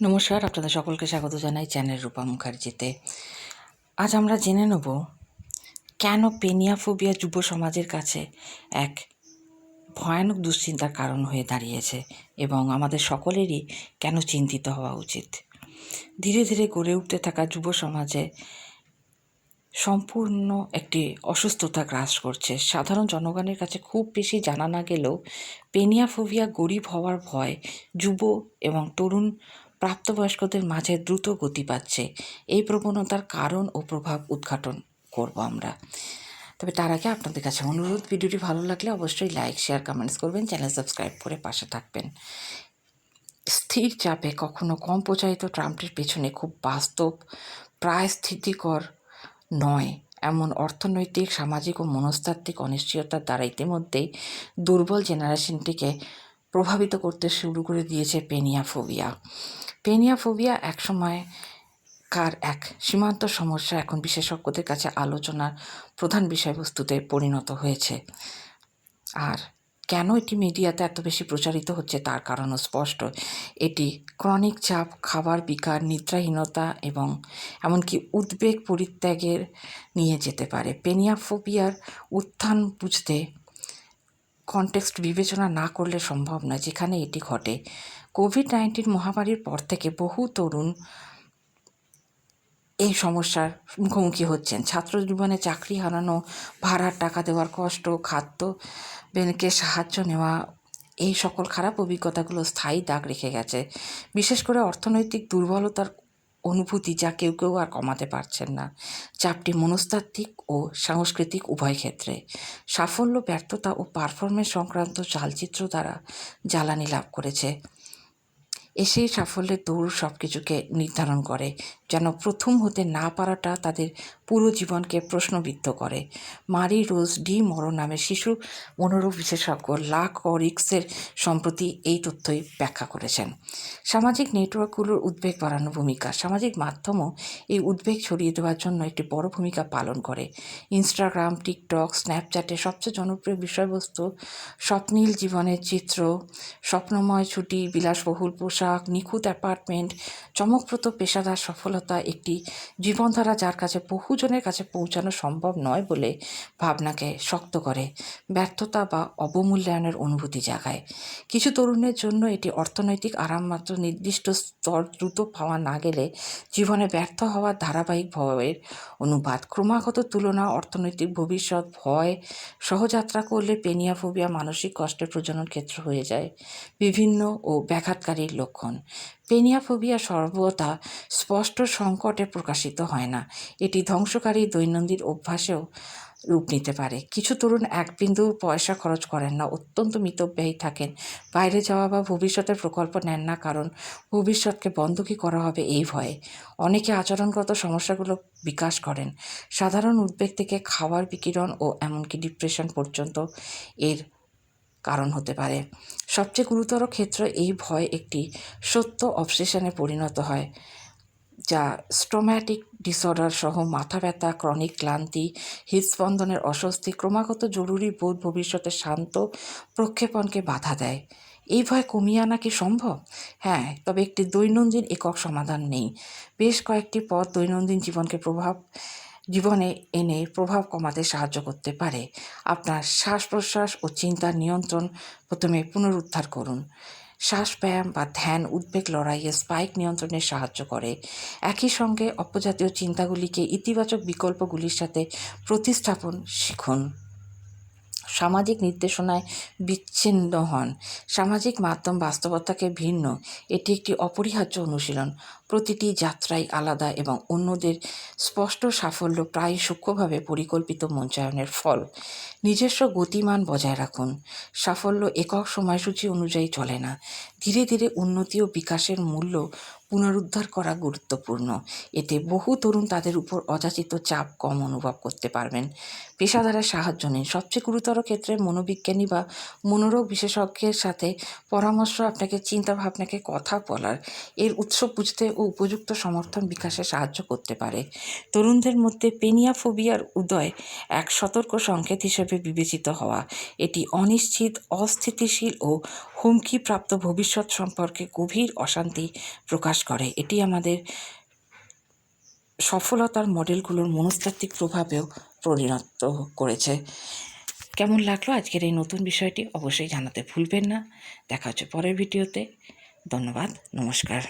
নমস্কার, আপনাদের সকলকে স্বাগত জানাই চ্যানেল রূপা মুখার্জিতে। আজ আমরা জেনে নেব কেন পেনিয়াফোবিয়া যুব সমাজের কাছে এক ভয়ানক দুশ্চিন্তার কারণ হয়ে দাঁড়িয়েছে এবং আমাদের সকলেরই কেন চিন্তিত হওয়া উচিত। ধীরে ধীরে গড়ে উঠতে থাকা যুব সমাজে সম্পূর্ণ একটি অসুস্থতা গ্রাস করছে। সাধারণ জনগণের কাছে খুব বেশি জানা না গেলেও পেনিয়াফোবিয়া গরিব হওয়ার ভয় যুব এবং তরুণ প্রাপ্তবয়স্কদের মাঝে দ্রুত গতি পাচ্ছে। এই প্রবণতার কারণ ও প্রভাব উদ্ঘাটন করব আমরা। তবে তার আগে আপনাদের কাছে অনুরোধ, ভিডিওটি ভালো লাগলে অবশ্যই লাইক, শেয়ার কমেন্টস করবেন, চ্যানেল সাবস্ক্রাইব করে পাশে থাকবেন। স্থির চাপে কখনো কম প্রচারিত ট্রাম্পের পেছনে খুব বাস্তব প্রায় স্থিতিকর নয়। এমন অর্থনৈতিক, সামাজিক ও মনস্তাত্ত্বিক অনিশ্চয়তার দ্বারা ইতিমধ্যেই দুর্বল জেনারেশনটিকে প্রভাবিত করতে শুরু করে দিয়েছে পেনিয়াফোবিয়া। পেনিয়াফোবিয়া একসময় কার এক সীমান্ত সমস্যা এখন বিশেষজ্ঞদের কাছে আলোচনার প্রধান বিষয়বস্তুতে পরিণত হয়েছে। আর কেন এটি মিডিয়াতে এত বেশি প্রচারিত হচ্ছে তার কারণও স্পষ্ট। এটি ক্রনিক চাপ, খাবার বিকার, নিদ্রাহীনতা এবং এমনকি উদ্বেগ পরিত্যাগের নিয়ে যেতে পারে। পেনিয়াফোবিয়ার উত্থান বুঝতে কনটেক্সট বিবেচনা না করলে সম্ভব নয়, যেখানে এটি ঘটে। কোভিড নাইন্টিন মহামারীর পর থেকে বহু তরুণ এই সমস্যার মুখোমুখি হচ্ছেন। ছাত্র জীবনে চাকরি হারানো, ভাড়ার টাকা দেওয়ার কষ্ট, খাদ্য বেনকে সাহায্য নেওয়া, এই সকল খারাপ অভিজ্ঞতাগুলো স্থায়ী দাগ রেখে গেছে। বিশেষ করে অর্থনৈতিক দুর্বলতার অনুভূতি যা কেউ কেউ আর কমাতে পারছেন না। চাপটি মনস্তাত্ত্বিক ও সাংস্কৃতিক উভয় ক্ষেত্রে। সাফল্য, ব্যর্থতা ও পারফরমেন্স সংক্রান্ত চালচিত্র দ্বারা জ্বালানি লাভ করেছে। এসেই সাফল্যের দৌড় সব কিছুকে নির্ধারণ করে। যেন প্রথম হতে না পারাটা তাদের পুরো জীবনকে প্রশ্নবিদ্ধ করে। মারি রোজ ডি মরো নামে শিশু মনোরোগ বিশেষজ্ঞ লাক ও রিক্সের সম্প্রতি এই তথ্যই ব্যাখ্যা করেছেন। সামাজিক নেটওয়ার্কগুলোর উদ্বেগ বাড়ানো ভূমিকা। সামাজিক মাধ্যমও এই উদ্বেগ ছড়িয়ে দেওয়ার জন্য একটি বড় ভূমিকা পালন করে। ইনস্টাগ্রাম, টিকটক, স্ন্যাপচ্যাটে সবচেয়ে জনপ্রিয় বিষয়বস্তু স্বপ্নীল জীবনের চিত্র, স্বপ্নময় ছুটি, বিলাসবহুল পোশাক, নিখুঁত অ্যাপার্টমেন্ট, চমকপ্রদ পেশাদার সফলতা একটি জীবনধারা যার কাছে বহুজনের কাছে পৌঁছানো সম্ভব নয় বলে ভাবনাকে শক্ত করে, ব্যর্থতা বা অবমূল্যায়নের অনুভূতি জাগায়। কিছু তরুণের জন্য এটি অর্থনৈতিক আরাম মাত্র নির্দিষ্ট স্তর দ্রুত পাওয়া না গেলে জীবনে ব্যর্থ হওয়ার ধারাবাহিক ভয়ের অনুবাদ ক্রমাগত তুলনা, অর্থনৈতিক ভবিষ্যৎ, ভয়, সহযাত্রা করলে পেনিয়াফোবিয়া মানসিক কষ্টের প্রজনন ক্ষেত্র হয়ে যায়। বিভিন্ন ও ব্যাঘাতকারীর লক্ষণ। পেনিয়াফোবিয়া সর্বদা স্পষ্ট সংকটে প্রকাশিত হয় না। এটি ধ্বংসকারী দৈনন্দিন অভ্যাসেও রূপ নিতে পারে। কিছু তরুণ এক বিন্দু পয়সা খরচ করেন না, অত্যন্ত মিতব্যয়ী থাকেন। বাইরে যাওয়া বা ভবিষ্যতের প্রকল্প নেন না কারণ ভবিষ্যৎকে বন্ধকি করা হবে এই ভয়ে। অনেকে আচরণগত সমস্যাগুলো বিকাশ করেন। সাধারণ উদ্বেগ থেকে খাওয়ার বিকিরণ ও এমনকি ডিপ্রেশন পর্যন্ত এর কারণ হতে পারে। সবচেয়ে গুরুতর ক্ষেত্র এই ভয় একটি সত্য অবসেশনে পরিণত হয়। যা স্টোম্যাটিক ডিসঅর্ডার সহ মাথা ব্যথা ক্রনিক ক্লান্তি, হৃদস্পন্দনের অস্বস্তি, ক্রমাগত জরুরি বোধ ভবিষ্যতে শান্ত প্রক্ষেপণকে বাধা দেয়। এই ভয় কমিয়ে আনা কি সম্ভব? হ্যাঁ তবে একটি দৈনন্দিন একক সমাধান নেই। বেশ কয়েকটি পথ দৈনন্দিন জীবনকে প্রভাব, জীবনে এনে প্রভাব কমাতে সাহায্য করতে পারে। আপনার শ্বাস প্রশ্বাস ও চিন্তার নিয়ন্ত্রণ প্রথমে পুনরুদ্ধার করুন। শ্বাস ব্যায়াম বা ধ্যান উদ্বেগ লড়াইয়ে স্পাইক নিয়ন্ত্রণে সাহায্য করে। একই সঙ্গে অপজাতীয় চিন্তাগুলিকে ইতিবাচক বিকল্পগুলির সাথে প্রতিস্থাপন শিখুন। সামাজিক নির্দেশনায় বিচ্ছিন্ন হন। সামাজিক মাধ্যম বাস্তবতাকে ভিন্ন। এটি একটি অপরিহার্য অনুশীলন। প্রতিটি যাত্রাই আলাদা এবং অন্যদের স্পষ্ট সাফল্য প্রায় সূক্ষ্মভাবে পরিকল্পিত মঞ্চায়নের ফল। নিজস্ব গতিমান বজায় রাখুন। সাফল্য একক সময়সূচি অনুযায়ী চলে না। ধীরে ধীরে উন্নতি ও বিকাশের মূল্য পুনরুদ্ধার করা গুরুত্বপূর্ণ। এতে বহু তরুণ তাদের উপর অযাচিত চাপ কম অনুভব করতে পারবেন। পেশাদারের সাহায্য নিন। সবচেয়ে গুরুতর ক্ষেত্রে মনোবিজ্ঞানী বা মনোরোগ বিশেষজ্ঞের সাথে পরামর্শ আপনাকে চিন্তাভাবনাকে কথা বলার। এর উৎস বুঝতে ও উপযুক্ত সমর্থন বিকাশে সাহায্য করতে পারে। তরুণদের মধ্যে পেনিয়াফোবিয়ার উদয় এক সতর্ক সংকেত হিসেবে বিবেচিত হওয়া। এটি অনিশ্চিত, অস্থিতিশীল ও হুমকিপ্রাপ্ত ভবিষ্যৎ সম্পর্কে গভীর অশান্তি প্রকাশ করে। এটি আমাদের সফলতার মডেলগুলোর মনস্তাত্ত্বিক প্রভাবেও পরিণত করেছে। কেমন লাগল আজকের এই নতুন বিষয়টি অবশ্যই জানাতে ভুলবেন না। দেখা হচ্ছে পরের ভিডিওতে। ধন্যবাদ, নমস্কার।